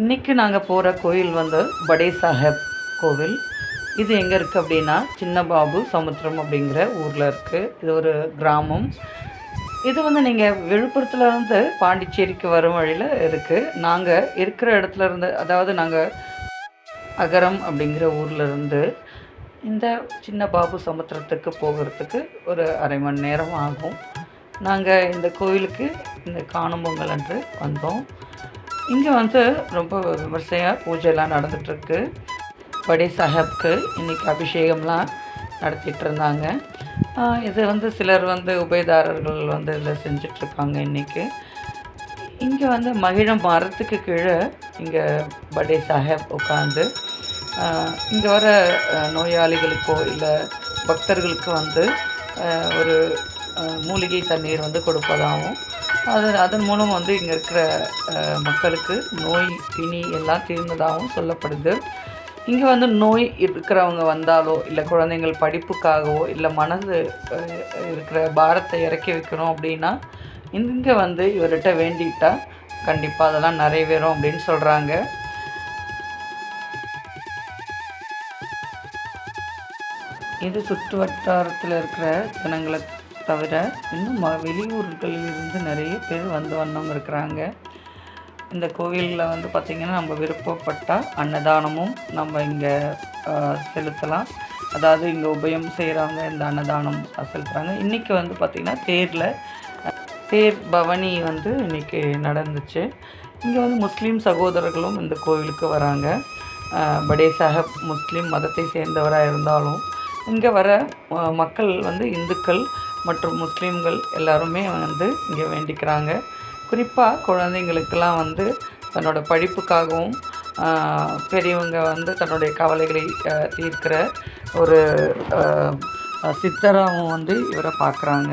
இன்றைக்கி நாங்கள் போகிற கோயில் வந்து படே சாஹேப் கோவில். இது எங்கே இருக்குது அப்படின்னா சின்னபாபு சமுத்திரம் அப்படிங்கிற ஊரில் இருக்குது இது ஒரு கிராமம். இது வந்து நீங்கள் விழுப்புரத்துலேருந்து பாண்டிச்சேரிக்கு வரும் வழியில் இருக்குது நாங்கள் இருக்கிற இடத்துல இருந்து அதாவது நாங்கள் அகரம் அப்படிங்கிற ஊரில் இருந்து இந்த சின்ன பாபு சமுத்திரத்துக்கு போகிறதுக்கு ஒரு அரை மணி நேரம் ஆகும். நாங்கள் இந்த கோயிலுக்கு இந்த காணும் பொங்கல் அன்று வந்தோம். இங்கே வந்து ரொம்ப விமர்சையாக பூஜைலாம் நடந்துகிட்ருக்கு படே சாஹேப்க்கு இன்றைக்கி அபிஷேகம்லாம் நடத்திட்டு இருந்தாங்க இது வந்து சிலர் வந்து உபயதாரர்கள் வந்து இதில் செஞ்சிட்ருக்காங்க இன்றைக்கி இங்கே வந்து மகிழம் மரத்துக்கு கீழே இங்கே படே சாஹேப் உட்காந்து இங்கே வர நோயாளிகளுக்கோ இல்லை பக்தர்களுக்கு வந்து ஒரு மூலிகை தண்ணீர் வந்து கொடுப்பதாகவும் அது அதன் மூலம் வந்து இங்கே இருக்கிற மக்களுக்கு நோய் பிணி எல்லாம் தீர்ந்ததாகவும் சொல்லப்படுது. இங்கே வந்து நோய் இருக்கிறவங்க வந்தாலோ இல்லை குழந்தைங்கள் படிப்புக்காகவோ இல்லை மனது இருக்கிற பாரத்தை இறக்கி வைக்கணும் அப்படின்னா இங்கே வந்து இவர்கிட்ட வேண்டிட்டால் கண்டிப்பாக அதெல்லாம் நிறைவேறும் அப்படின்னு சொல்கிறாங்க இது சுற்று வட்டாரத்தில் இருக்கிற ஜனங்களுக்கு தவிர இன்னும் ம வெளியூர்களில் இருந்து நிறைய பேர் வந்து வந்தவங்க இருக்கிறாங்க. இந்த கோவிலில் வந்து பார்த்திங்கன்னா நம்ம விருப்பப்பட்டால் அன்னதானமும் நம்ம இங்கே செலுத்தலாம். அதாவது இங்கே உபயம் செய்கிறவங்க இந்த அன்னதானம் செலுத்துகிறாங்க இன்றைக்கி வந்து பார்த்திங்கன்னா தேரில் தேர் பவனி வந்து இன்றைக்கி நடந்துச்சு. இங்கே வந்து முஸ்லீம் சகோதரர்களும் இந்த கோவிலுக்கு வராங்க. படே சாஹப் முஸ்லீம் மதத்தை சேர்ந்தவராக இருந்தாலும் இங்கே வர மக்கள் வந்து இந்துக்கள் மற்றும் முஸ்லீம்கள் எல்லாருமே வந்து இங்கே வேண்டிக்கிறாங்க. குறிப்பாக குழந்தைங்களுக்கெல்லாம் வந்து தன்னோட படிப்புக்காகவும் பெரியவங்க வந்து தன்னுடைய கவலைகளை தீர்க்கிற ஒரு சித்தராகவும் வந்து இவரை பார்க்குறாங்க.